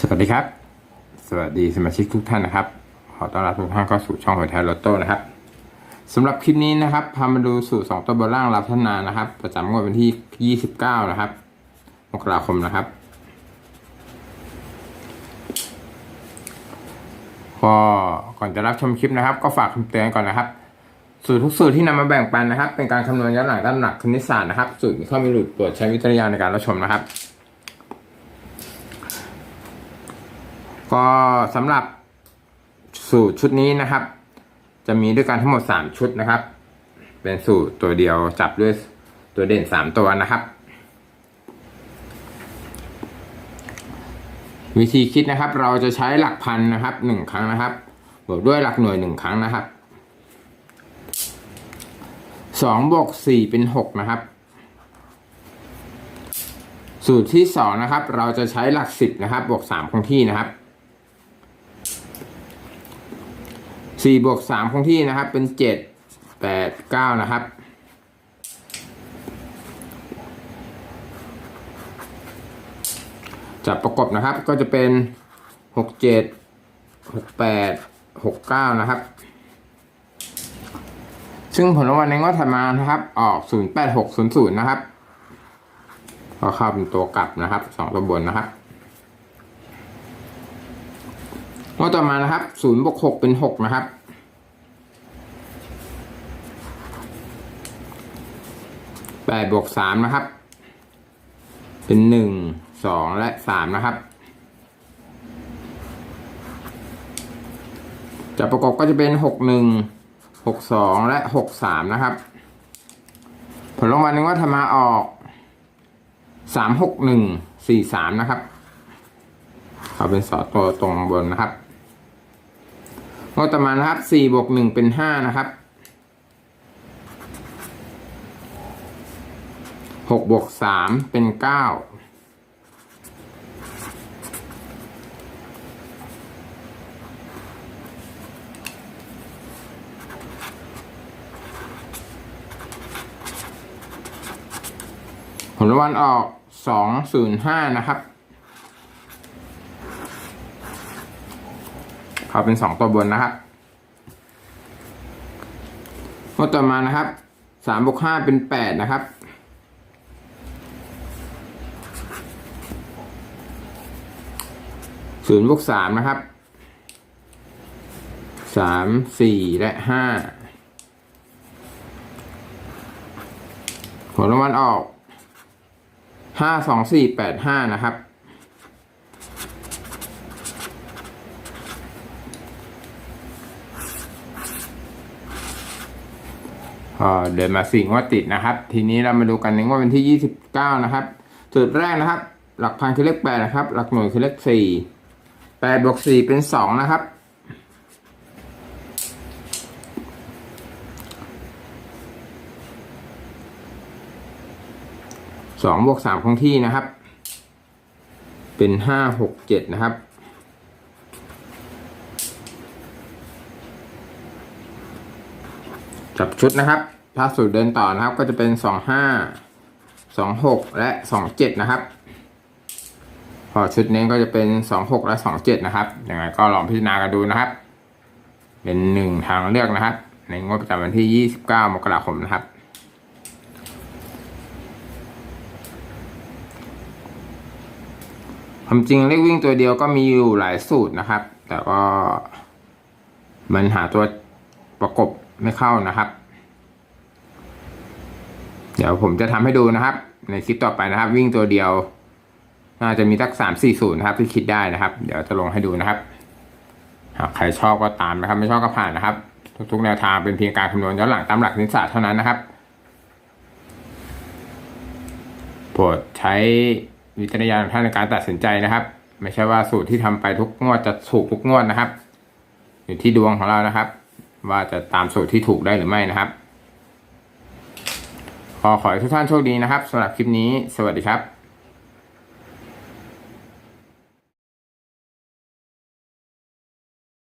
สวัสดีครับ สวัสดีสมาชิกทุกท่านนะครับ ขอต้อนรับทุกท่านเข้าสู่ช่องหอยไทยลอตโต้นะครับสำหรับคลิปนี้นะครับพามาดูสูตรสองตัวบนล่างรับพัฒนานะครับ ประจำงวดวันที่ 29 นะครับมกราคมนะครับ ก็ก่อนจะรับชมคลิปนะครับ ก็ฝากคำเตือนก่อนนะครับ สูตรทุกสูตรที่นำมาแบ่งปันนะครับ เป็นการคำนวณย้อนหลังตามหลักคณิตศาสตร์นะครับ สูตรมีข้อมีหลุดโปรดใช้วิจารณญาณในการรับชมนะครับ ก็สำหรับสูตรชุดนี้นะครับ จะมีด้วยกันทั้งหมด 3 ชุดนะครับ เป็นสูตรตัวเดียวจับด้วยตัวเด่น 3 ตัวนะครับ วิธีคิดนะครับ เราจะใช้หลักพันนะครับหนึ่งครั้งนะครับ บวกด้วยหลักหน่วยหนึ่งครั้งนะครับสองบวกสี่เป็นหกนะครับ สูตรที่สองนะครับ เราจะใช้หลักสิบนะครับ บวกสามคงที่นะครับ สี่บวกสามคงที่นะครับเป็นเจ็ดแปดเก้านะครับจับประกบนะครับก็จะเป็นหกเจ็ดหกแปดหกเก้านะครับ ซึ่งผลรางวัลในงวดถัดมานะครับ ออกศูนย์แปดหกศูนย์ศูนย์นะครับก็เข้าเป็นตัวกลับนะครับสองตัวบนนะครับงวดต่อมานะครับศูนย์บวกหกเป็นหกนะครับ แปดบวกสามนะครับ เป็นหนึ่งสองและสามนะครับ จะประกบก็จะเป็นหกหนึ่งหกสองและหกสามนะครับ ผลรางวัลนึงว่าธรรมาออกสามหกหนึ่งสี่สามนะครับเขาเป็นสอตัวตรงบนนะครับงวดต่อมานะครับสี่บวกหนึ่งเป็นห้านะครับ หกบวกสามเป็นเก้าผลรางวัลออกสองศูนย์ห้านะครับเขาเป็นสองตัวบนนะครับงวดต่อมานะครับสามบวกห้าเป็นแปดนะครับ ศูนย์บวกสามนะครับสามสี่และห้าผลรางวัลออกห้าสองสี่แปดห้านะครับพอเดินมาสี่งวดติดนะครับ ทีนี้เรามาดูกันในงวดวันที่ยี่สิบเก้านะครับ จุดแรกนะครับ หลักพันคือเลขแปดนะครับ หลักหน่วยคือเลขสี่ แปดบวกสี่เป็นสองนะครับ สองบวกสามคงที่นะครับ เป็นห้าหกเจ็ดนะครับจับชุดนะครับ ถ้าสูตรเดินต่อนะครับก็จะเป็นสองห้าสองหกและสองเจ็ดนะครับ พอชุดนี้ก็จะเป็นสองหกและสองเจ็ดนะครับยังไงก็ลองพิจารณากันดูนะครับ เป็นหนึ่งทางเลือกนะครับ ในงวดประจำวันที่ยี่สิบเก้ามกราคมนะครับความจริงเลขวิ่งตัวเดียวก็มีอยู่หลายสูตรนะครับ แต่ก็มันหาตัวประกบไม่เข้านะครับ เดี๋ยวผมจะทำให้ดูนะครับ ในคลิปต่อไปนะครับ วิ่งตัวเดียว น่าจะมีทักสามสี่ศูนย์นะครับที่คิดได้นะครับ เดี๋ยวจะลงให้ดูนะครับ หากใครชอบก็ตามนะครับ ไม่ชอบก็ผ่านนะครับ ทุกๆแนวทางเป็นเพียงการคำนวณย้อนหลังตามหลักนิสศาสตร์เท่านั้นนะครับโปรดใช้วิจารณญาณของท่านในการตัดสินใจนะครับ ไม่ใช่ว่าสูตรที่ทำไปทุกงวดจะถูกทุกงวดนะครับ อยู่ที่ดวงของเรานะครับ ว่าจะตามสูตรที่ถูกได้หรือไม่นะครับขอขอให้ทุกท่านโชคดีนะครับสำหรับคลิปนี้ สวัสดีครับ